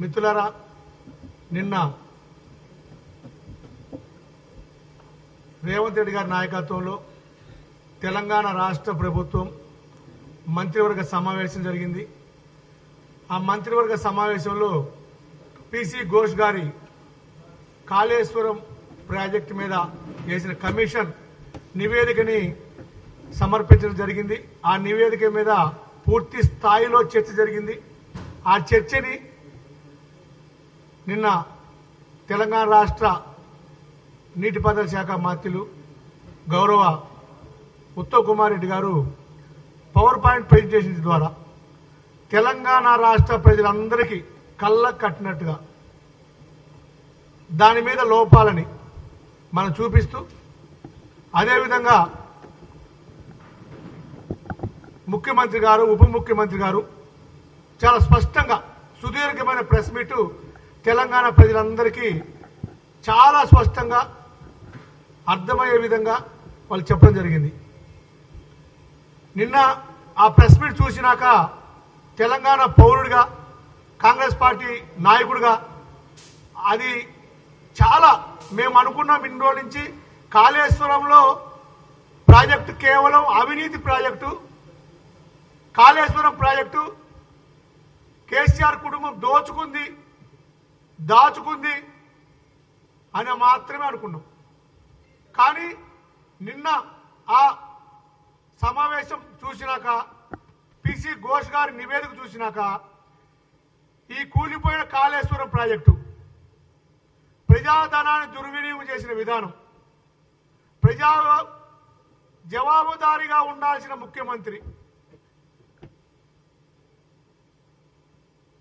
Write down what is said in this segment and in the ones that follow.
మిత్రులారా నిన్న రేవంత్ రెడ్డి గారి నాయకత్వంలో తెలంగాణ రాష్ట్ర ప్రభుత్వం మంత్రివర్గ సమావేశం జరిగింది. ఆ మంత్రివర్గ సమావేశంలో పిసి ఘోష్ గారి కాళేశ్వరం ప్రాజెక్టు మీద చేసిన కమిషన్ నివేదికని సమర్పించడం జరిగింది. ఆ నివేదిక మీద పూర్తి స్థాయిలో చర్చ జరిగింది. ఆ చర్చని నిన్న తెలంగాణ రాష్ట్ర నీటిపారుదల శాఖ మంత్రులు గౌరవ ఉత్తమ్ కుమార్ రెడ్డి గారు పవర్ పాయింట్ ప్రజెంటేషన్ ద్వారా తెలంగాణ రాష్ట్ర ప్రజలందరికీ కళ్ళ కట్టినట్టుగా దాని మీద లోపాలని మనం చూపిస్తూ అదేవిధంగా ముఖ్యమంత్రి గారు ఉప ముఖ్యమంత్రి గారు చాలా స్పష్టంగా సుదీర్ఘమైన ప్రెస్ మీటు తెలంగాణ ప్రజలందరికీ చాలా స్పష్టంగా అర్థమయ్యే విధంగా వాళ్ళు చెప్పడం జరిగింది. నిన్న ఆ ప్రెస్ మీట్ చూసినాక తెలంగాణ పౌరుడిగా కాంగ్రెస్ పార్టీ నాయకుడిగా అది చాలా మేము అనుకున్నాం ఇన్ని రోజుల నుంచి కాళేశ్వరంలో ప్రాజెక్టు కేవలం అవినీతి ప్రాజెక్టు కాళేశ్వరం ప్రాజెక్టు కేసీఆర్ కుటుంబం దోచుకుంది దాచుకుంది అని మాత్రమే అనుకున్నాం. కానీ నిన్న ఆ సమావేశం చూసినాక పిసి ఘోష్ గారి నివేదిక చూసినాక ఈ కూలిపోయిన కాళేశ్వరం ప్రాజెక్టు ప్రజాధనాన్ని దుర్వినియోగం చేసిన విధానం ప్రజా జవాబుదారీగా ఉండాల్సిన ముఖ్యమంత్రి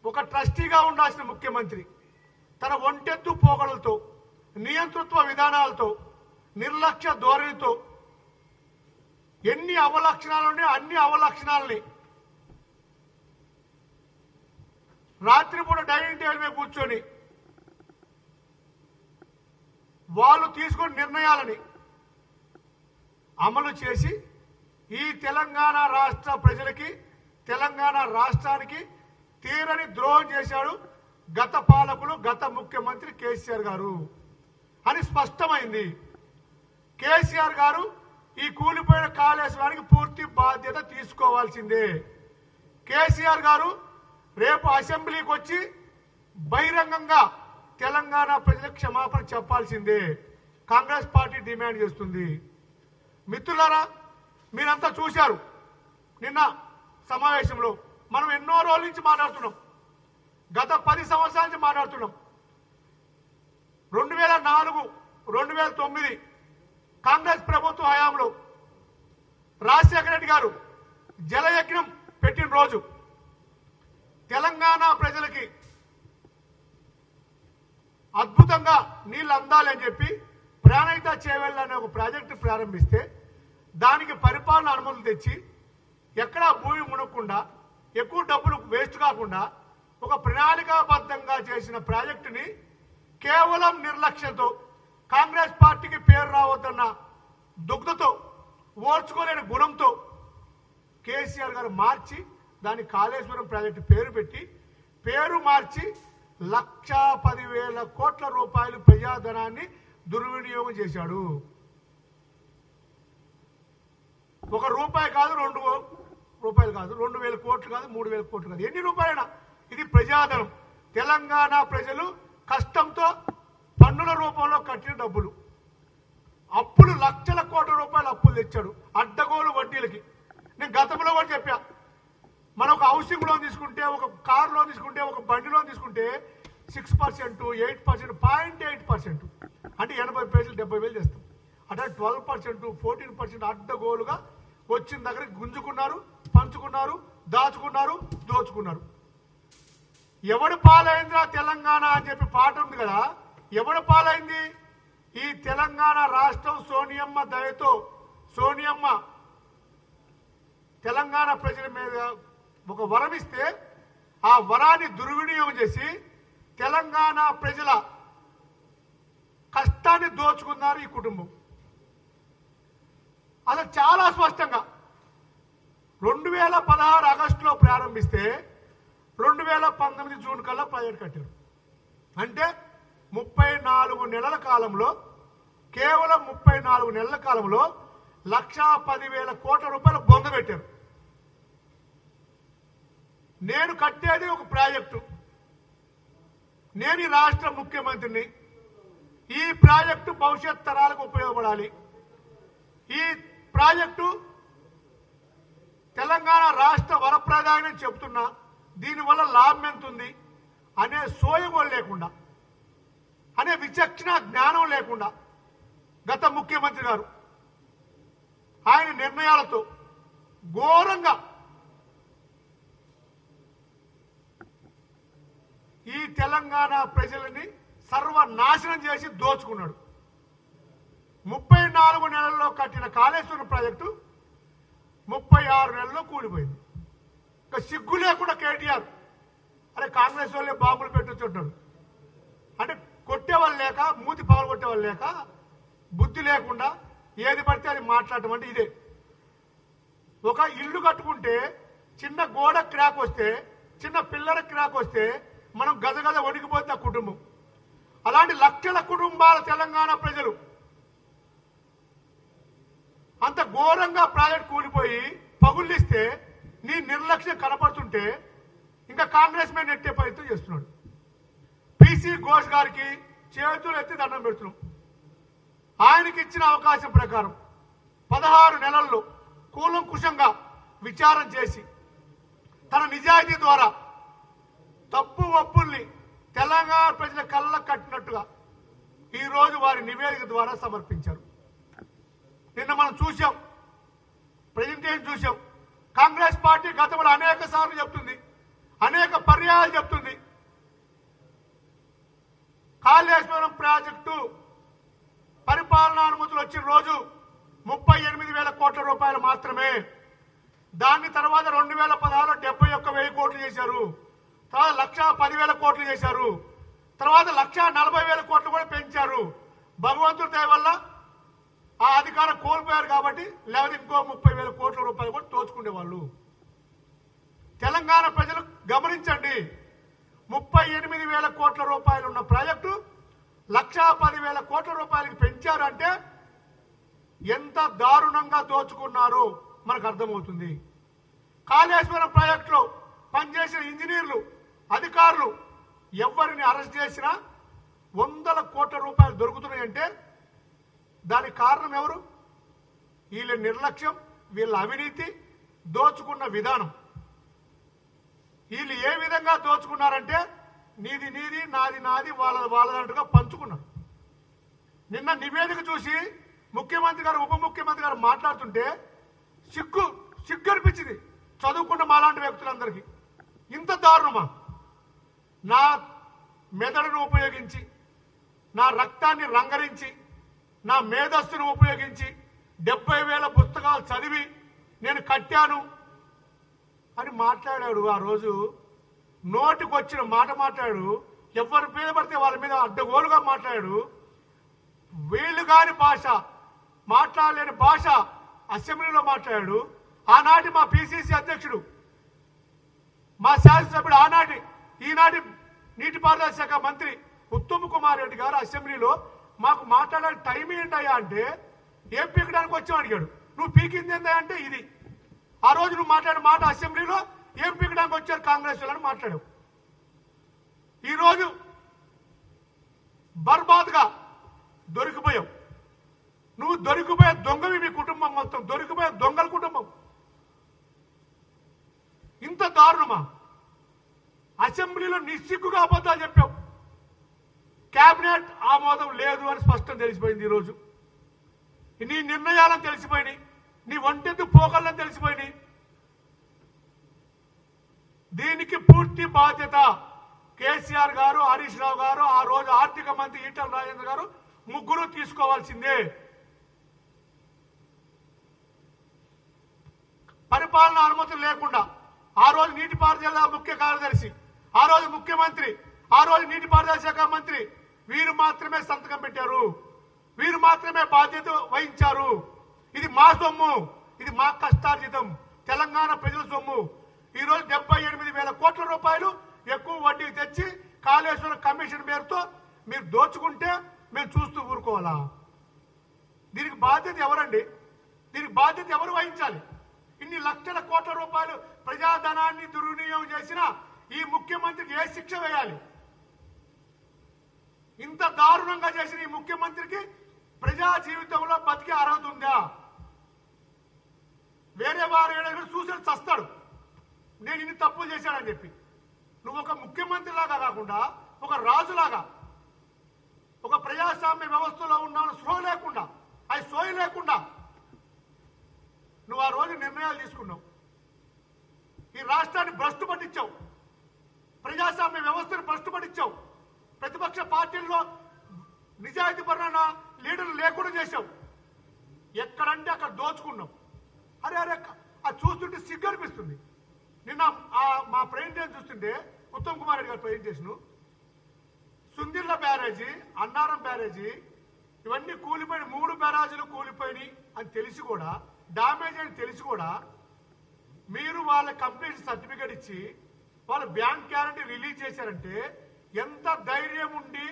ఒక ట్రస్టీగా ఉండాల్సిన ముఖ్యమంత్రి తన ఒంటెత్తు పోగడలతో నియంతృత్వ విధానాలతో నిర్లక్ష్య ధోరణితో ఎన్ని అవలక్షణాలున్నాయో అన్ని అవలక్షణాలని. రాత్రిపూట డైనింగ్ టేబుల్ మీద కూర్చొని వాళ్ళు తీసుకున్న నిర్ణయాలని అమలు చేసి ఈ తెలంగాణ రాష్ట్ర ప్రజలకి తెలంగాణ రాష్ట్రానికి తీరని ద్రోహం చేశాడు గత పాలకులు గత ముఖ్యమంత్రి కేసీఆర్ గారు అని స్పష్టమైంది. కేసీఆర్ గారు ఈ కూలిపోయిన కాళేశ్వరానికి పూర్తి బాధ్యత తీసుకోవాల్సిందే. కేసీఆర్ గారు రేపు అసెంబ్లీకి వచ్చి బహిరంగంగా తెలంగాణ ప్రజలకు క్షమాపణ చెప్పాల్సిందే. కాంగ్రెస్ పార్టీ డిమాండ్ చేస్తుంది. మిత్రులారా మీరంతా చూశారు నిన్న సమావేశంలో మనం ఎన్నో రోజుల నుంచి మాట్లాడుతున్నాం. గత పది సంవత్సరాల నుంచి మాట్లాడుతున్నాం. రెండు వేల నాలుగు రెండు వేల తొమ్మిది కాంగ్రెస్ ప్రభుత్వ హయాంలో రాజశేఖర రెడ్డి గారు జలయజ్ఞం పెట్టిన రోజు తెలంగాణ ప్రజలకి అద్భుతంగా నీళ్ళు అందాలని చెప్పి ప్రాణహిత చేవెళ్ళ అనే ఒక ప్రాజెక్టు ప్రారంభిస్తే దానికి పరిపాలన అనుమతులు తెచ్చి ఎక్కడా భూమి మునక్కుండా ఎక్కువ డబ్బులు వేస్ట్ కాకుండా ఒక ప్రణాళికాబద్ధంగా చేసిన ప్రాజెక్టుని కేవలం నిర్లక్ష్యంతో కాంగ్రెస్ పార్టీకి పేరు రావద్దన్న దుగ్ధతో ఓర్చుకోలేని గుణంతో కేసీఆర్ గారు మార్చి దాని కాళేశ్వరం ప్రాజెక్టు పేరు పెట్టి పేరు మార్చి లక్షా పదివేల కోట్ల రూపాయలు ప్రజాధనాన్ని దుర్వినియోగం చేశాడు. ఒక రూపాయి కాదు రెండు రూపాయలు కాదు రెండు వేల కోట్లు కాదు మూడు వేల కోట్లు కాదు. ఎన్ని రూపాయలైనా ఇది ప్రజాధనం తెలంగాణ ప్రజలు కష్టంతో పన్నుల రూపంలో కట్టిన డబ్బులు. అప్పులు లక్షల కోట్ల రూపాయలు అప్పులు తెచ్చాడు అడ్డగోలు వడ్డీలకి. నేను గతంలో కూడా చెప్పా. మనం ఒక హౌసింగ్ లోన్ తీసుకుంటే ఒక కార్ లోన్ తీసుకుంటే ఒక బండి లోన్ తీసుకుంటే six percent eight percent point eight percent అంటే ఎనభై పేజీలు డెబ్బై వేలు చేస్తాం అంటే ట్వెల్వ్ పర్సెంట్ ఫోర్టీన్ పర్సెంట్ అడ్డగోలుగా వచ్చిన దగ్గరికి గుంజుకున్నారు పంచుకున్నారు దాచుకున్నారు దోచుకున్నారు. ఎవడు పాలైందిరా తెలంగాణ అని చెప్పి పాట ఉంది కదా? ఎవడు పాలైంది? ఈ తెలంగాణ రాష్ట్రం సోనియమ్మ దయతో సోనియమ్మ తెలంగాణ ప్రజల మీద ఒక వరం ఇస్తే ఆ వరాన్ని దుర్వినియోగం చేసి తెలంగాణ ప్రజల కష్టాన్ని దోచుకున్నారు ఈ కుటుంబం. అసలు చాలా స్పష్టంగా రెండు వేల పదహారు ఆగస్టులో ప్రారంభిస్తే రెండు వేల పంతొమ్మిది జూన్ కల్లా ప్రాజెక్ట్ కట్టారు. అంటే ముప్పై నాలుగు నెలల కాలంలో కేవలం ముప్పై నాలుగు నెలల కాలంలో లక్షా పదివేల కోట్ల రూపాయలు బొంద పెట్టారు నేను కట్టేది ఒక ప్రాజెక్టు. నేను ఈ రాష్ట్ర ముఖ్యమంత్రిని. ఈ ప్రాజెక్టు భవిష్యత్ తరాలకు ఉపయోగపడాలి. ఈ ప్రాజెక్టు తెలంగాణ రాష్ట్ర వరప్రదాయని చెప్తున్నా దీనివల్ల లాభం ఎంత ఉంది అనే సోయగోలు లేకుండా అనే విచక్షణ జ్ఞానం లేకుండా గత ముఖ్యమంత్రి గారు ఆయన నిర్ణయాలతో ఘోరంగా ఈ తెలంగాణ ప్రజలని సర్వనాశనం చేసి దోచుకున్నాడు. ముప్పై నాలుగు నెలల్లో కట్టిన కాళేశ్వరం ప్రాజెక్టు ముప్పై ఆరు నెలల్లో కూలిపోయింది. సిగ్గు లేకుండా కేటీఆర్ అరే కాంగ్రెస్ వాళ్ళే బాంబులు పెట్టొచ్చుంటాడు అంటే కొట్టేవాళ్ళు లేక మూతి పగలు కొట్టేవాళ్ళు లేక బుద్ధి లేకుండా ఏది పడితే అది మాట్లాడటం అంటే ఇదే. ఒక ఇల్లు కట్టుకుంటే చిన్న గోడ క్రాక్ వస్తే చిన్న పిల్లల క్రాక్ వస్తే మనం గజగజ వణికిపోతే ఆ కుటుంబం. అలాంటి లక్షల కుటుంబాల తెలంగాణ ప్రజలు. అంత ఘోరంగా ప్రాజెక్ట్ కూలిపోయి పగుళ్ళిస్తే నీ నిర్లక్ష్యం కనపడుతుంటే ఇంకా కాంగ్రెస్ మీద నెట్టే ప్రయత్నం చేస్తున్నాడు. పిసి ఘోష్ గారికి చేతులు ఎత్తి దండం పెడుతున్నాం. ఆయనకి ఇచ్చిన అవకాశం ప్రకారం పదహారు నెలల్లో కూలంకుషంగా విచారం చేసి తన నిజాయితీ ద్వారా తప్పు ఒప్పుల్ని తెలంగాణ ప్రజల కళ్ళ కట్టినట్టుగా ఈరోజు వారి నివేదిక ద్వారా సమర్పించారు. నిన్న మనం చూసాం ప్రజెంటేషన్ చూసాం కాంగ్రెస్ పార్టీ గతంలో అనేక సార్లు చెప్తుంది అనేక పర్యాయాలు చెప్తుంది. కాళేశ్వరం ప్రాజెక్టు పరిపాలనా అనుమతులు వచ్చిన రోజు ముప్పై ఎనిమిది వేల కోట్ల రూపాయలు మాత్రమే. దాని తర్వాత రెండు వేల పదహారులో డెబ్బై ఒక్క వెయ్యి కోట్లు చేశారు. తర్వాత లక్ష పదివేల కోట్లు చేశారు. తర్వాత లక్ష నలభై వేల కోట్లు కూడా పెంచారు. భగవంతుడి దయ వల్ల ఆ అధికారం కోల్పోయారు కాబట్టి లేకపోతే ఇంకో ముప్పై వేల కోట్ల రూపాయలు కూడా దోచుకునేవాళ్ళు. తెలంగాణ ప్రజలు గమనించండి. ముప్పై ఎనిమిది వేల కోట్ల రూపాయలు ఉన్న ప్రాజెక్టు లక్షా పదివేల కోట్ల రూపాయలకి పెంచారంటే ఎంత దారుణంగా దోచుకున్నారో మనకు అర్థమవుతుంది. కాళేశ్వరం ప్రాజెక్టులో పనిచేసిన ఇంజనీర్లు అధికారులు ఎవరిని అరెస్ట్ చేసినా వందల కోట్ల రూపాయలు దొరుకుతున్నాయంటే దానికి కారణం ఎవరు? వీళ్ళ నిర్లక్ష్యం వీళ్ళ అవినీతి దోచుకున్న విధానం. వీళ్ళు ఏ విధంగా దోచుకున్నారంటే నీది నీది నాది నాది వాళ్ళ వాళ్ళదంటుగా పంచుకున్నారు. నిన్న నివేదిక చూసి ముఖ్యమంత్రి గారు ఉప ముఖ్యమంత్రి గారు మాట్లాడుతుంటే సిగ్గు సిగ్గు అనిపించింది చదువుకున్న మాలాంటి వ్యక్తులందరికీ. ఇంత దారుణమా? నా మెదడును ఉపయోగించి నా రక్తాన్ని రంగరించి నా మేధస్సును ఉపయోగించి డెబ్బై వేల పుస్తకాలు చదివి నేను కట్టాను అని మాట్లాడాడు ఆ రోజు. నోటికి వచ్చిన మాట మాట్లాడు. ఎవరి మీద పడితే వాళ్ళ మీద అడ్డగోలుగా మాట్లాడాడు వీళ్ళు కాని భాష మాట్లాడలేని భాష అసెంబ్లీలో మాట్లాడాడు. ఆనాటి మా పిసిసి అధ్యక్షుడు మా శాసనసభ్యుడు ఆనాటి ఈనాటి నీటిపారుదల శాఖ మంత్రి ఉత్తమ్ కుమార్ రెడ్డి గారు అసెంబ్లీలో మాకు మాట్లాడే టైం ఏంటయ్యా అంటే ఏం పీకడానికి వచ్చావు అడిగాడు. నువ్వు పీకింది ఏందా అంటే ఇది. ఆ రోజు నువ్వు మాట్లాడిన మాట అసెంబ్లీలో ఏం పీకడానికి వచ్చారు కాంగ్రెస్ వాళ్ళని మాట్లాడావు. ఈరోజు బర్బాద్గా దొరికిపోయావు. నువ్వు దొరికిపోయే దొంగవి మీ కుటుంబం మొత్తం దొరికిపోయే దొంగల కుటుంబం. ఇంత దారుణమా? అసెంబ్లీలో నిస్సిగ్గుగా అబద్ధాలు చెప్పావు. కేబినెట్ ఆమోదం లేదు అని స్పష్టం తెలిసిపోయింది ఈరోజు. నీ నిర్ణయాలను తెలిసిపోయినాయి నీ ఒంటెత్తు పోకళ్ళని తెలిసిపోయినాయి. దీనికి పూర్తి బాధ్యత కేసీఆర్ గారు హరీష్ రావు గారు ఆ రోజు ఆర్థిక మంత్రి ఈటల రాజేంద్ర గారు ముగ్గురు తీసుకోవాల్సిందే. పరిపాలన అనుమతులు లేకుండా ఆ రోజు నీటిపారుదల ముఖ్య కార్యదర్శి ఆ రోజు ముఖ్యమంత్రి ఆ రోజు నీటిపారుదల శాఖ మంత్రి వీరు మాత్రమే సంతకం పెట్టారు. వీరు మాత్రమే బాధ్యత వహించారు. ఇది మా సొమ్ము. ఇది మా కష్టార్జితం. తెలంగాణ ప్రజల సొమ్ము. ఈరోజు డెబ్బై ఎనిమిది వేల కోట్ల రూపాయలు ఎక్కువ వడ్డీకి తెచ్చి కాళేశ్వరం కమిషన్ పేరుతో మీరు దోచుకుంటే మేము చూస్తూ ఊరుకోవాలా? దీనికి బాధ్యత ఎవరండి? దీనికి బాధ్యత ఎవరు వహించాలి? ఇన్ని లక్షల కోట్ల రూపాయలు ప్రజాధనాన్ని దుర్వినియోగం చేసిన ఈ ముఖ్యమంత్రికి ఏ శిక్ష వేయాలి? ఇంత దారుణంగా చేసిన ఈ ముఖ్యమంత్రికి ప్రజా జీవితంలో బతికే అర్హత ఉందా? వేరే వారు ఏదైనా చూసి చస్తాడు. నేను ఇన్ని తప్పులు చేశానని చెప్పి. నువ్వు ఒక ముఖ్యమంత్రి లాగా కాకుండా ఒక రాజులాగా ఒక ప్రజాస్వామ్య వ్యవస్థలో ఉన్నాను స్లో లేకుండా అది సోయి లేకుండా నువ్వు ఆ రోజు నిర్ణయాలు తీసుకున్నావు. ఈ రాష్ట్రాన్ని భ్రష్టు పట్టించావు. ప్రజాస్వామ్య వ్యవస్థను భ్రష్టు పట్టించావు. ప్రతిపక్ష పార్టీల్లో నిజాయితీపరమైన లీడర్లు లేకుండా చేశాం ఎక్కడంటే అక్కడ దోచుకున్నాం. అరే అరే అది చూస్తుంటే సిగ్గు అనిపిస్తుంది. నిన్న మా ప్రజెంటేషన్ చూస్తుంటే ఉత్తమ్ కుమార్ రెడ్డి గారి ప్రెజెంటేషన్ సుందిర్ల బ్యారేజీ అన్నారం బ్యారేజీ ఇవన్నీ కూలిపోయిన మూడు బ్యారేజీలు కూలిపోయినాయి అని తెలిసి కూడా డామేజ్ అని తెలిసి కూడా మీరు వాళ్ళ కంప్లీట్ సర్టిఫికేట్ ఇచ్చి వాళ్ళ బ్యాంక్ గ్యారంటీ రిలీజ్ చేశారంటే ఎంత ధైర్యం ఉండి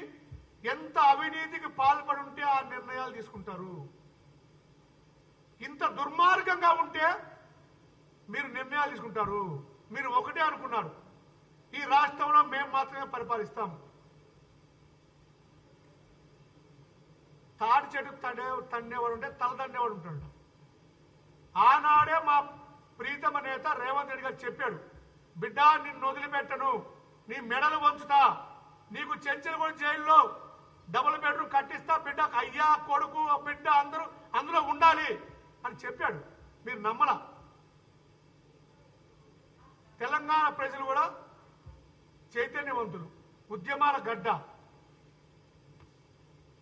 ఎంత అవినీతికి పాల్పడి ఉంటే ఆ నిర్ణయాలు తీసుకుంటారు? ఇంత దుర్మార్గంగా ఉంటే మీరు నిర్ణయాలు తీసుకుంటారు. మీరు ఒకటే అనుకున్నారు. ఈ రాష్ట్రంలో మేము మాత్రమే పరిపాలిస్తాం. తాడి చెట్టు తండే తండేవాడు ఉంటే తల తండేవాడు ఉంటాడు. ఆనాడే మా ప్రీతమ నేత రేవంత్ రెడ్డి గారు చెప్పాడు బిడ్డ నిన్ను వదిలిపెట్టను. నీ మెడలు వంచుతా. నీకు చెంచలగూడ జైల్లో. డబుల్ బెడ్రూమ్ కట్టిస్తా బిడ్డ. అయ్యా కొడుకు బిడ్డ అందరూ అందులో ఉండాలి అని చెప్పాడు. మీరు నమ్మల. తెలంగాణ ప్రజలు కూడా చైతన్యవంతులు. ఉద్యమాల గడ్డ.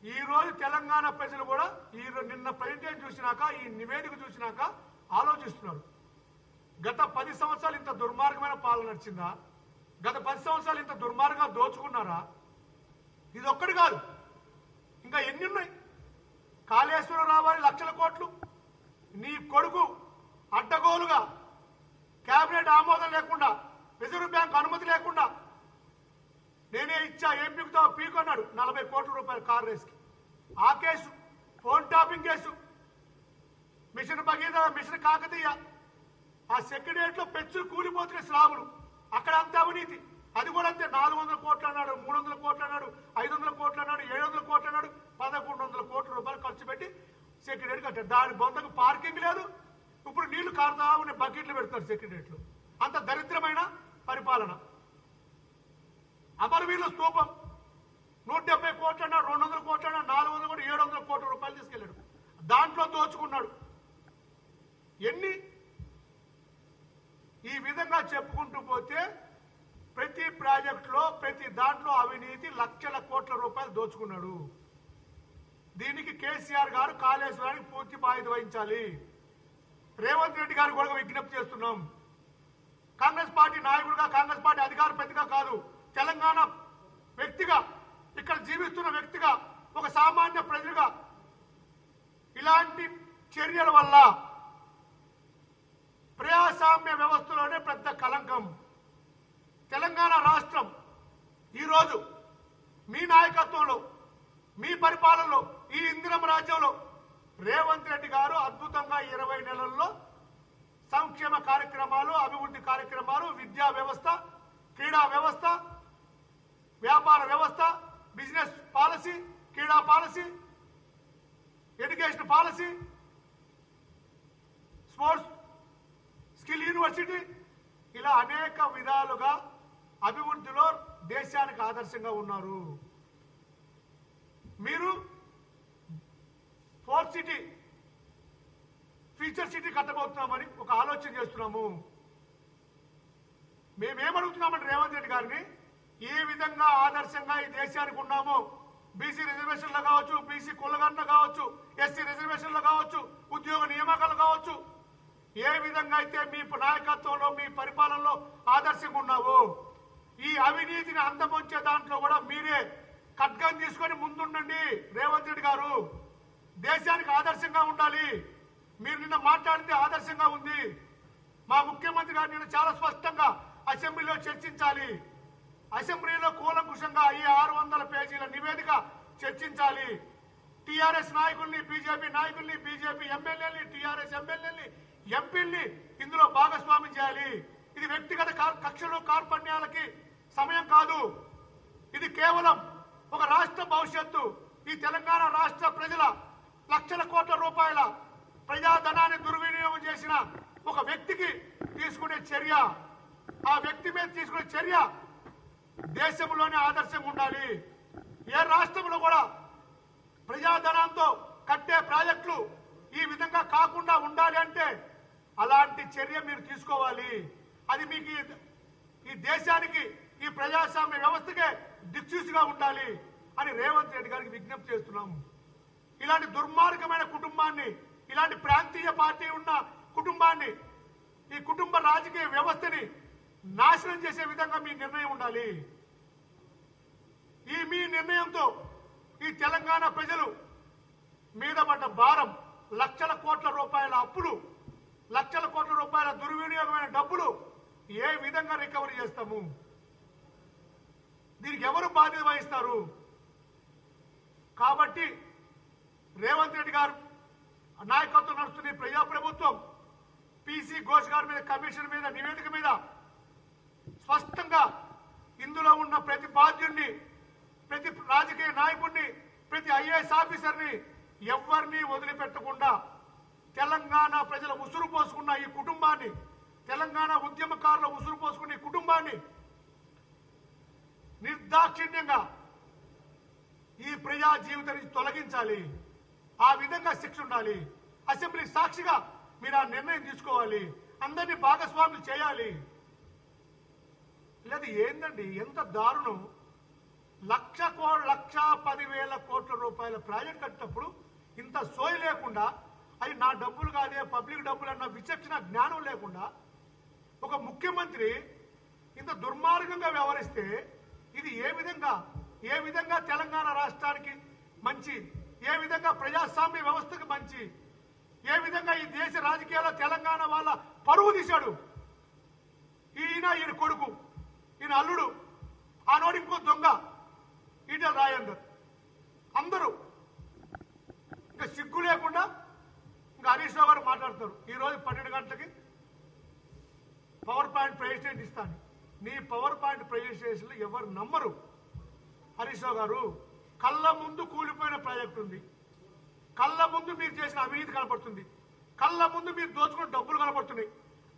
ఈ రోజు తెలంగాణ ప్రజలు కూడా ఈ నిన్న ప్రజెంటేషన్ చూసినాక ఈ నివేదిక చూసినాక ఆలోచిస్తున్నారు. గత పది సంవత్సరాలు ఇంత దుర్మార్గమైన పాలన నడిచిందా? గత పది సంవత్సరాలు ఇంత దుర్మార్గంగా దోచుకున్నారా? ఇది ఒక్కటి కాదు. ఇంకా ఎన్ని ఉన్నాయి కాళేశ్వరం రావాలి లక్షల కోట్లు. నీ కొడుకు అడ్డగోలుగా కేబినెట్ ఆమోదం లేకుండా రిజర్వ్ బ్యాంక్ అనుమతి లేకుండా నేనే ఇచ్చా ఏం పీకుతావు నలభై కోట్ల రూపాయలు కార్ రేస్కి. ఆ case phone tapping case. Mission Bhagiratha mission Kakatiya. ఆ సెక్రటరియట్లో పెచ్చులు కూలిపోతున్నాయి స్లాబులు అక్కడ అంత అవినీతి. అది కూడా అంతే. నాలుగు వందల కోట్లు అన్నాడు మూడు వందల కోట్లు అన్నాడు ఐదు వందల కోట్లు అన్నాడు ఏడు వందల కోట్లు అన్నాడు పదకొండు వందల కోట్ల రూపాయలు ఖర్చు పెట్టి సెక్రటరీ కట్టారు దాని బొందకు పార్కింగ్ లేదు. ఇప్పుడు నీళ్ళు కారుతా ఉన్న బకెట్లు పెడతారు సెక్రటరీలు అంత దరిద్రమైన పరిపాలన. అమరవీరుల స్తూపం. నూట డెబ్బై కోట్ల రెండు వందల కోట్ల నాలుగు వందల కోట్లు ఏడు వందల కోట్ల రూపాయలు తీసుకెళ్ళాడు. దాంట్లో దోచుకున్నాడు. ఎన్ని ఈ విధంగా చెప్పుకుంటూ పోతే ప్రతి ప్రాజెక్టులో ప్రతి దాంట్లో అవినీతి లక్షల కోట్ల రూపాయలు దోచుకున్నాడు. దీనికి కేసీఆర్ గారు కాళేశ్వరానికి పూర్తి బాధ్యత వహించాలి. రేవంత్ రెడ్డి గారు కూడా విజ్ఞప్తి చేస్తున్నాం. కాంగ్రెస్ పార్టీ నాయకుడిగా కాంగ్రెస్ పార్టీ అధికార ప్రతిగా కాదు తెలంగాణ వ్యక్తిగా ఇక్కడ జీవిస్తున్న వ్యక్తిగా ఒక సామాన్య ప్రజలుగా ఇలాంటి చర్యల వల్ల ప్రజాస్వామ్య వ్యవస్థలోనే పెద్ద కలంకం తెలంగాణ రాష్ట్రం ఈరోజు మీ నాయకత్వంలో మీ పరిపాలనలో ఈ ఇందిరమ రాజ్యంలో రేవంత్ రెడ్డి గారు అద్భుతంగా ఇరవై నెలల్లో సంక్షేమ కార్యక్రమాలు అభివృద్ధి కార్యక్రమాలు విద్యా వ్యవస్థ క్రీడా వ్యవస్థ వ్యాపార వ్యవస్థ బిజినెస్ పాలసీ క్రీడా policy education policy sports skill university ఇలా అనేక విధాలుగా అభివృద్ధిలో దేశానికి ఆదర్శంగా ఉన్నారు. మీరు ఫోర్త్ సిటీ ఫ్యూచర్ సిటీ కట్టబోతున్నామని ఒక ఆలోచన చేస్తున్నాము. మేమేమడుగుతున్నామంటే రేవంత్ రెడ్డి గారిని ఏ విధంగా ఆదర్శంగా ఈ దేశానికి ఉన్నామో బీసీ రిజర్వేషన్లు కావచ్చు బీసీ కులగన్న కావచ్చు ఎస్సీ రిజర్వేషన్లు కావచ్చు ఉద్యోగ నియామకాలు కావచ్చు ఏ విధంగా అయితే మీ నాయకత్వంలో మీ పరిపాలనలో ఆదర్శంగా ఉన్నావు ఈ అవినీతిని అందమొంచే దాంట్లో కూడా మీరే ఖడ్గం తీసుకొని ముందుండండి. రేవంత్ రెడ్డి గారు దేశానికి ఆదర్శంగా ఉండాలి. మీరు నిన్న మాట్లాడితే ఆదర్శంగా ఉంది. మా ముఖ్యమంత్రి గారు నేను చాలా స్పష్టంగా అసెంబ్లీలో చర్చించాలి. అసెంబ్లీలో కూలంకుషంగా ఈ ఆరు వందల పేజీల నివేదిక చర్చించాలి. టిఆర్ఎస్ నాయకుల్ని బీజేపీ నాయకుల్ని బీజేపీ ఎమ్మెల్యేని టిఆర్ఎస్ ఎమ్మెల్యేని ఎంపీల్ని ఇందులో భాగస్వామ్యం చేయాలి. ఇది వ్యక్తిగత కక్షలు కార్పణ్యాలకి సమయం కాదు. ఇది కేవలం ఒక రాష్ట్ర భవిష్యత్తు. ఈ తెలంగాణ రాష్ట్ర ప్రజల లక్షల కోట్ల రూపాయల ప్రజాధనాన్ని దుర్వినియోగం చేసిన ఒక వ్యక్తికి తీసుకునే చర్య. ఆ వ్యక్తి మీద తీసుకునే చర్య దేశంలోనే ఆదర్శంగా ఉండాలి. ఏ రాష్ట్రంలో కూడా ప్రజాధనంతో కట్టే ప్రాజెక్టులు ఈ విధంగా కాకుండా ఉండాలి అంటే అలాంటి చర్య మీరు తీసుకోవాలి. అది మీకు ఈ- దేశానికి ఈ ప్రజాస్వామ్య వ్యవస్థకే దిక్సూచిగా ఉండాలి అని రేవంత్ రెడ్డి గారికి విజ్ఞప్తి చేస్తున్నాము. ఇలాంటి దుర్మార్గమైన కుటుంబాన్ని ఇలాంటి ప్రాంతీయ పార్టీ ఉన్న కుటుంబాన్ని ఈ కుటుంబ రాజకీయ వ్యవస్థని నాశనం చేసే విధంగా మీ నిర్ణయం ఉండాలి. ఈ మీ నిర్ణయంతో ఈ తెలంగాణ ప్రజలు మీద పడ్డ భారం లక్షల కోట్ల రూపాయల అప్పులు లక్షల కోట్ల రూపాయల దుర్వినియోగమైన డబ్బులు ఏ విధంగా రికవరీ చేస్తాము? దీనికి ఎవరు బాధ్యత వహిస్తారు? కాబట్టి రేవంత్ రెడ్డి గారు నాయకత్వం నడుస్తున్న ప్రజాప్రభుత్వం. పీసీ ఘోష్ గారి మీద కమిషన్ మీద నివేదిక మీద స్పష్టంగా ఇందులో ఉన్న ప్రతి బాధ్యుడిని ప్రతి రాజకీయ నాయకుడిని ప్రతి ఐఏఎస్ ఆఫీసర్ని ఎవరిని వదిలిపెట్టకుండా తెలంగాణ ప్రజల ఉసురు పోసుకున్న ఈ కుటుంబాన్ని తెలంగాణ ఉద్యమకారుల ఉసురు పోసుకున్న ఈ కుటుంబాన్ని నిర్దాక్షిణ్యంగా ఈ ప్రజా జీవితం నుంచి తొలగించాలి. ఆ విధంగా శిక్ష ఉండాలి. అసెంబ్లీ సాక్షిగా మీరు ఆ నిర్ణయం తీసుకోవాలి. అందరినీ భాగస్వాములు చేయాలి. లేదు ఏందండి? ఎంత దారుణం. లక్ష కో లక్ష పదివేల కోట్ల రూపాయల ప్రాజెక్ట్ కట్టినప్పుడు ఇంత సోయి లేకుండా అది నా డబ్బులు కాదే పబ్లిక్ డబ్బులు అన్న విచక్షణ జ్ఞానం లేకుండా ఒక ముఖ్యమంత్రి ఇంత దుర్మార్గంగా వ్యవహరిస్తే ఇది ఏ విధంగా ఏ విధంగా తెలంగాణ రాష్ట్రానికి మంచి ఏ విధంగా ప్రజాస్వామ్య వ్యవస్థకు మంచి ఏ విధంగా ఈ దేశ రాజకీయాల్లో తెలంగాణ వాళ్ళ పరువు తీశాడు? ఈయన ఈయన కొడుకు ఈయన అల్లుడు ఆనాడు ఇంకో దొంగ ఈటెల రాజేందర్ అందరూ ఇంకా సిగ్గు లేకుండా ఇంకా హరీష్ రావు గారు మాట్లాడతారు ఈ రోజు పన్నెండు గంటలకి పవర్ పాయింట్ ప్రెజెంటేషన్ ఇస్తాను. నీ పవర్ పాయింట్ ప్రెజెంటేషన్లు ఎవరు నమ్మరు? హరీష్ రావు గారు కళ్ళ ముందు కూలిపోయిన ప్రాజెక్ట్ ఉంది. కళ్ళ ముందు మీరు చేసిన అవినీతి కనపడుతుంది. కళ్ళ ముందు మీరు దోచుకున్న డబ్బులు కనపడుతున్నాయి.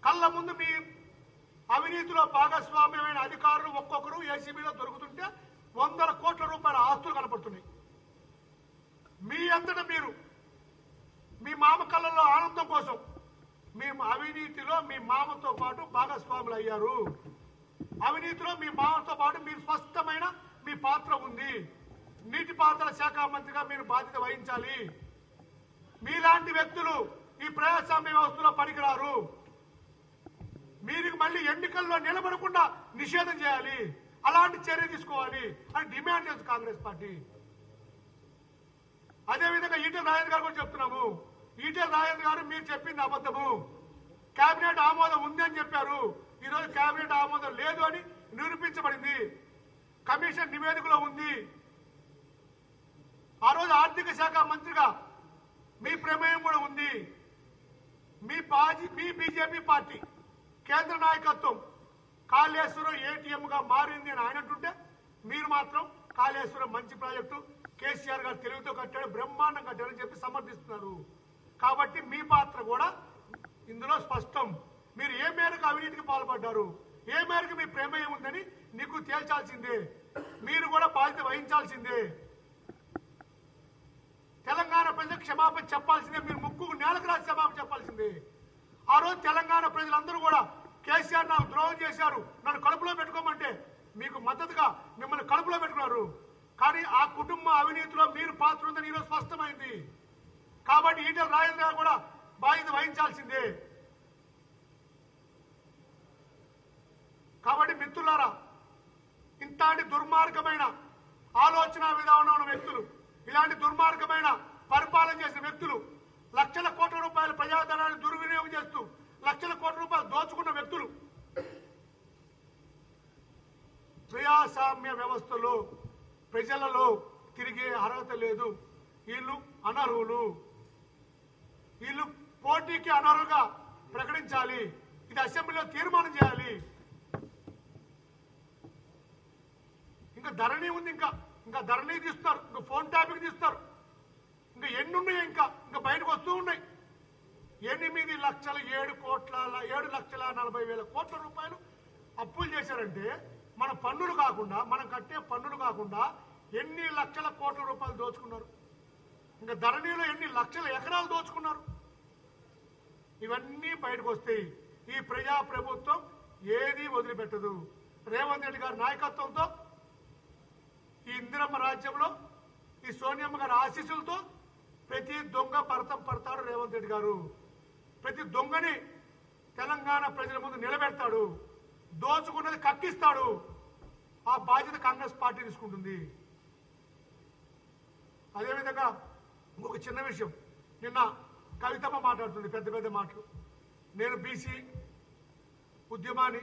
కళ్ళ ముందు మీ అవినీతిలో భాగస్వామ్యమైన అధికారులు ఒక్కొక్కరు ఏసీబీలో దొరుకుతుంటే వందల కోట్ల రూపాయల ఆస్తులు కనపడుతున్నాయి. మీ అంతటా మీరు మీ మామ కళ్ళల్లో ఆనందం కోసం. మీ అవినీతిలో మీ మామతో పాటు భాగస్వాములు అయ్యారు. అవినీతిలో మీ మామతో పాటు మీరు స్పష్టమైన మీ పాత్ర ఉంది. నీటిపారుదల శాఖ మంత్రిగా మీరు బాధ్యత వహించాలి. మీలాంటి వ్యక్తులు ఈ ప్రజాస్వామ్య వ్యవస్థలో పనికిరారు. మీరు మళ్ళీ ఎన్నికల్లో నిలబడకుండా నిషేధం చేయాలి. అలాంటి చర్య తీసుకోవాలి అని డిమాండ్ చేస్తుంది కాంగ్రెస్ పార్టీ. అదేవిధంగా ఈటెల రాజేంద్ర గారు కూడా చెప్తున్నాము. ఈటెల రాజేంద్ర గారు మీరు చెప్పింది అబద్ధము. కేబినెట్ ఆమోదం ఉంది అని చెప్పారు. ఈరోజు కేబినెట్ ఆమోదం లేదు అని నిరూపించబడింది. కమిషన్ నివేదికలో ఉంది. ఆ రోజు ఆర్థిక శాఖ మంత్రిగా మీ ప్రమేయం కూడా ఉంది. మీ బాజీ మీ బీజేపీ పార్టీ కేంద్ర నాయకత్వం కాళేశ్వరం ఏటీఎం గా మారింది అని ఆయన అంటుంటే మీరు మాత్రం కాళేశ్వరం మంచి ప్రాజెక్టు కేసీఆర్ గారు తెలుగుతో కట్టాడు బ్రహ్మాండం కట్టాడని చెప్పి సమర్థిస్తున్నారు. కాబట్టి మీ పాత్ర కూడా ఇందులో స్పష్టం. మీరు ఏ మేరకు అవినీతికి పాల్పడ్డారు? ఏ మేరకు మీ ప్రేమ ఉందని నీకు తేల్చాల్సిందే. మీరు కూడా బాధ్యత వహించాల్సిందే. తెలంగాణ ప్రజలకు క్షమాపణ చెప్పాల్సిందే. మీరు ముక్కు నేలకు రాసి క్షమాపణ చెప్పాల్సిందే. ఆ రోజు తెలంగాణ ప్రజలందరూ కూడా కేసీఆర్ నాకు ద్రోహం చేశారు. నన్ను కడుపులో పెట్టుకోమంటే మీకు మద్దతుగా మిమ్మల్ని కడుపులో పెట్టుకున్నారు. కానీ ఆ కుటుంబ అవినీతిలో మీరు పాత్ర ఉందని ఈరోజు స్పష్టమైంది. కాబట్టి ఈటల రాజేంద్ర గారు కూడా బాధ్యత వహించాల్సిందే. కాబట్టి మిత్రులారా ఇంతటి దుర్మార్గమైన ఆలోచన విధానం ఉన్న వ్యక్తులు ఇలాంటి దుర్మార్గమైన పరిపాలన చేసిన వ్యక్తులు లక్షల కోట్ల రూపాయల ప్రజాధనాన్ని దుర్వినియోగం చేస్తూ లక్షల కోట్ల రూపాయలు దోచుకున్న వ్యక్తులు ప్రజాస్వామ్య వ్యవస్థలో ప్రజలలో తిరిగే అర్హత లేదు. వీళ్ళు అనర్హులు. వీళ్ళు పోటీకి అనర్హుగా ప్రకటించాలి. ఇది అసెంబ్లీలో తీర్మానం చేయాలి. ఇంకా ధరణి ఉంది ఇంకా. ఇంకా ధరణి తీస్తారు ఇంకా ఫోన్ ట్యాపింగ్ తీస్తారు ఇంకా ఎన్ని ఉన్నాయి ఇంకా? ఇంకా బయటకు వస్తూ ఉన్నాయి. ఎనిమిది లక్షల ఏడు కోట్ల ఏడు లక్షల నలభై వేల కోట్ల రూపాయలు అప్పులు చేశారంటే మన పన్నులు కాకుండా మనం కట్టే పన్నులు కాకుండా ఎన్ని లక్షల కోట్ల రూపాయలు దోచుకున్నారు. ఇంకా ధరణిలో ఎన్ని లక్షల ఎకరాలు దోచుకున్నారు. ఇవన్నీ బయటకు వస్తాయి ఈ ప్రజా ప్రభుత్వం ఏది వదిలిపెట్టదు. రేవంత్ రెడ్డి గారి నాయకత్వంతో ఈ ఇందిరమ్మ రాజ్యంలో ఈ సోనియమ్మ గారి ఆశీస్సులతో ప్రతి దొంగ పరతం పడతాడు రేవంత్ రెడ్డి గారు. ప్రతి దొంగని తెలంగాణ ప్రజల ముందు నిలబెడతాడు. దోచుకున్నది కక్కిస్తాడు. ఆ బాధ్యత కాంగ్రెస్ పార్టీ తీసుకుంటుంది. అదేవిధంగా ఒక చిన్న విషయం. నిన్న కవితమ్మ మాట్లాడుతుంది పెద్ద పెద్ద మాటలు. నేను బీసీ ఉద్యమాన్ని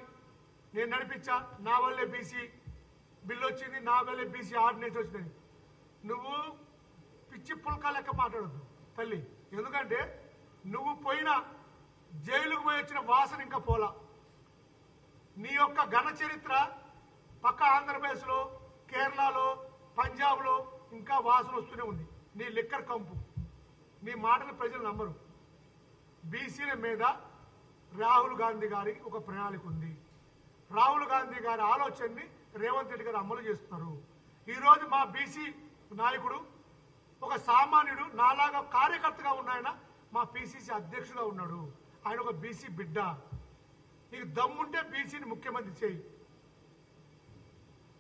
నేను నడిపించా నా వల్లే బీసీ బిల్లు వచ్చింది నా వల్లే బీసీ ఆర్డినెన్స్ వచ్చింది. నువ్వు పిచ్చి పుల్కా లెక్క మాట్లాడద్దు తల్లి. ఎందుకంటే నువ్వు పోయిన జైలుకు పోయి వచ్చిన వాసన ఇంకా పోలా. నీ యొక్క ఘన చరిత్ర పక్క ఆంధ్రప్రదేశ్లో కేరళలో పంజాబ్లో ఇంకా వాసన వస్తూనే ఉంది. నీ లిక్కర్ కంపు. నీ మాటలు ప్రజలు నమ్మరు. బీసీల మీద రాహుల్ గాంధీ గారికి ఒక ప్రణాళిక ఉంది. రాహుల్ గాంధీ గారి ఆలోచనని రేవంత్ రెడ్డి గారు అమలు చేస్తున్నారు. ఈరోజు మా బీసీ నాయకుడు ఒక సామాన్యుడు నాలాగా కార్యకర్తగా ఉన్నాయన మా పిసిసి అధ్యక్షుడుగా ఉన్నాడు. ఆయన ఒక బీసీ బిడ్డ. నీకు దమ్ముంటే బీసీని ముఖ్యమంత్రి చేయి.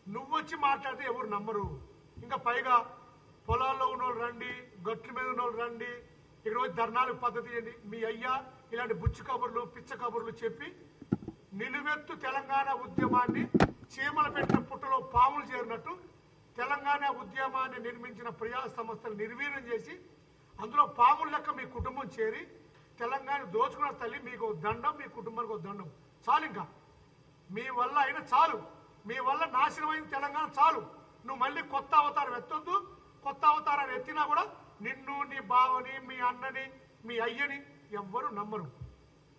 నువ్వొచ్చి మాట్లాడితే ఎవరు నమ్మరు. ఇంకా పైగా పొలాల్లో ఉన్నోళ్ళు రండి గట్ల మీద ఉన్నోళ్ళు రండి ఇక్కడ పోయి ధర్నాలకు పద్ధతి చేయండి మీ అయ్యా ఇలాంటి బుచ్చు కబుర్లు పిచ్చ కబుర్లు చెప్పి నిలువెత్తు తెలంగాణ ఉద్యమాన్ని చీమల పెట్టిన పుట్టలో పాములు చేరినట్టు తెలంగాణ ఉద్యమాన్ని నిర్మించిన ప్రజా సంస్థలు నిర్వీర్యం చేసి అందులో పాముల లెక్క మీ కుటుంబం చేరి తెలంగాణ దోచుకున్న తల్లి మీకు దండం మీ కుటుంబానికి ఒక దండం. చాలు ఇంకా. మీ వల్ల అయినా చాలు. మీ వల్ల నాశనమైన తెలంగాణ చాలు. నువ్వు మళ్ళీ కొత్త అవతారం ఎత్తొద్దు. కొత్త అవతారాన్ని ఎత్తినా కూడా నిన్ను నీ బావని మీ అన్నని మీ అయ్యని ఎవ్వరు నమ్మరు.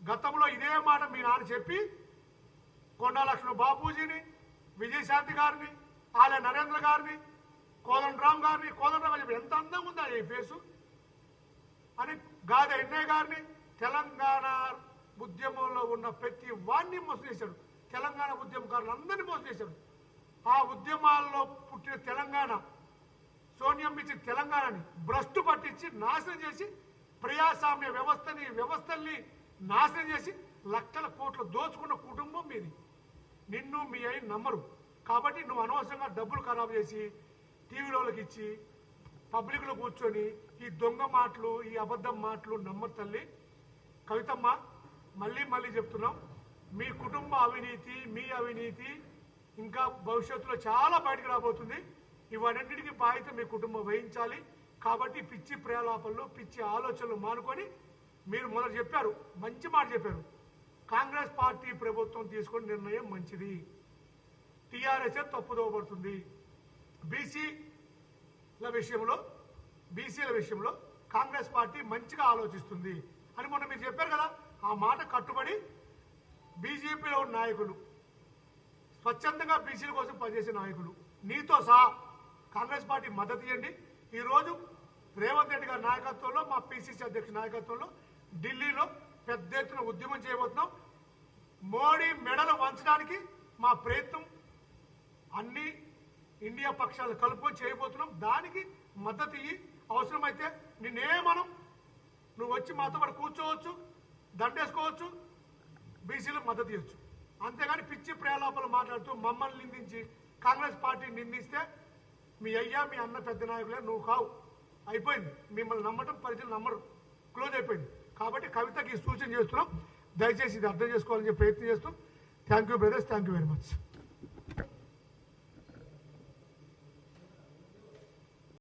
గతంలో ఇదే మాట మీ నాన్న చెప్పి కొండాలక్ష్మణ బాపూజీని విజయశాంతి గారిని ఆలయ నరేంద్ర గారిని కోదండరామ్ గారిని కోదండరామ్ చెప్పి ఎంత అందంగా ఉందా ఈ ఫేసు. అని గాదె ఎన్నయ్య గారిని తెలంగాణ ఉద్యమంలో ఉన్న ప్రతి వాడిని మోసం చేశాడు. తెలంగాణ ఉద్యమకారులు అందరినీ మోసం చేశాడు. ఆ ఉద్యమాల్లో పుట్టిన తెలంగాణ సోనియం ఇచ్చి తెలంగాణని భ్రష్టు పట్టించి నాశనం చేసి ప్రజాస్వామ్య వ్యవస్థని వ్యవస్థల్ని నాశనం చేసి లక్షల కోట్లు దోచుకున్న కుటుంబం మీది. నిన్ను మీ అయి నమ్మరు. కాబట్టి నువ్వు అనవసరంగా డబ్బులు ఖరాబు చేసి టీవీలోకి ఇచ్చి పబ్లిక్లో కూర్చొని ఈ దొంగ మాటలు ఈ అబద్ధం మాటలు నమ్మరు తల్లి. కవితమ్మ మళ్ళీ మళ్ళీ చెప్తున్నాం. మీ కుటుంబ అవినీతి మీ అవినీతి ఇంకా భవిష్యత్తులో చాలా బయటకు రాబోతుంది. ఇవన్నింటికి బాధ్యత మీ కుటుంబం వహించాలి. కాబట్టి పిచ్చి ప్రేలాపనలు పిచ్చి ఆలోచనలు మానుకొని మీరు మొదలు చెప్పారు మంచి మాట చెప్పారు. కాంగ్రెస్ పార్టీ ప్రభుత్వం తీసుకున్న నిర్ణయం మంచిది. టీఆర్ఎస్ తప్పుదోవబడుతుంది బీసీల విషయంలో బీసీల విషయంలో కాంగ్రెస్ పార్టీ మంచిగా ఆలోచిస్తుంది అని మొన్న మీరు చెప్పారు కదా ఆ మాట కట్టుబడి బీజేపీలో నాయకులు స్వచ్ఛందంగా బీసీల కోసం పనిచేసే నాయకులు నీతో సహా కాంగ్రెస్ పార్టీ మద్దతు ఇవ్వండి. ఈరోజు రేవంత్ రెడ్డి గారి నాయకత్వంలో మా పిసిసి అధ్యక్ష నాయకత్వంలో ఢిల్లీలో పెద్ద ఎత్తున ఉద్యమం చేయబోతున్నాం. మోడీ మెడలు వంచడానికి మా ప్రయత్నం అన్ని ఇండియా పక్షాలు కలుపుకొని చేయబోతున్నాం. దానికి మద్దతు ఇయ్యి అవసరమైతే నిన్నేమనం నువ్వు వచ్చి మాతో పాటు కూర్చోవచ్చు దండేసుకోవచ్చు బీసీలకు మద్దతు ఇవ్వచ్చు అంతేగాని పిచ్చి ప్రేలాపలు మాట్లాడుతూ మమ్మల్ని నిందించి కాంగ్రెస్ పార్టీ నిందిస్తే మీ అయ్యా మీ అన్న పెద్ద నాయకులే నువ్వు కావు. అయిపోయింది. మిమ్మల్ని నమ్మటం ప్రజలు నమ్మరు. క్లోజ్ అయిపోయింది. కాబట్టి కవితకి సూచన చేస్తున్నాం. దయచేసి ఇది అర్థం చేసుకోవాలని చెప్పి ప్రయత్నం చేస్తాం thank you brothers thank you very much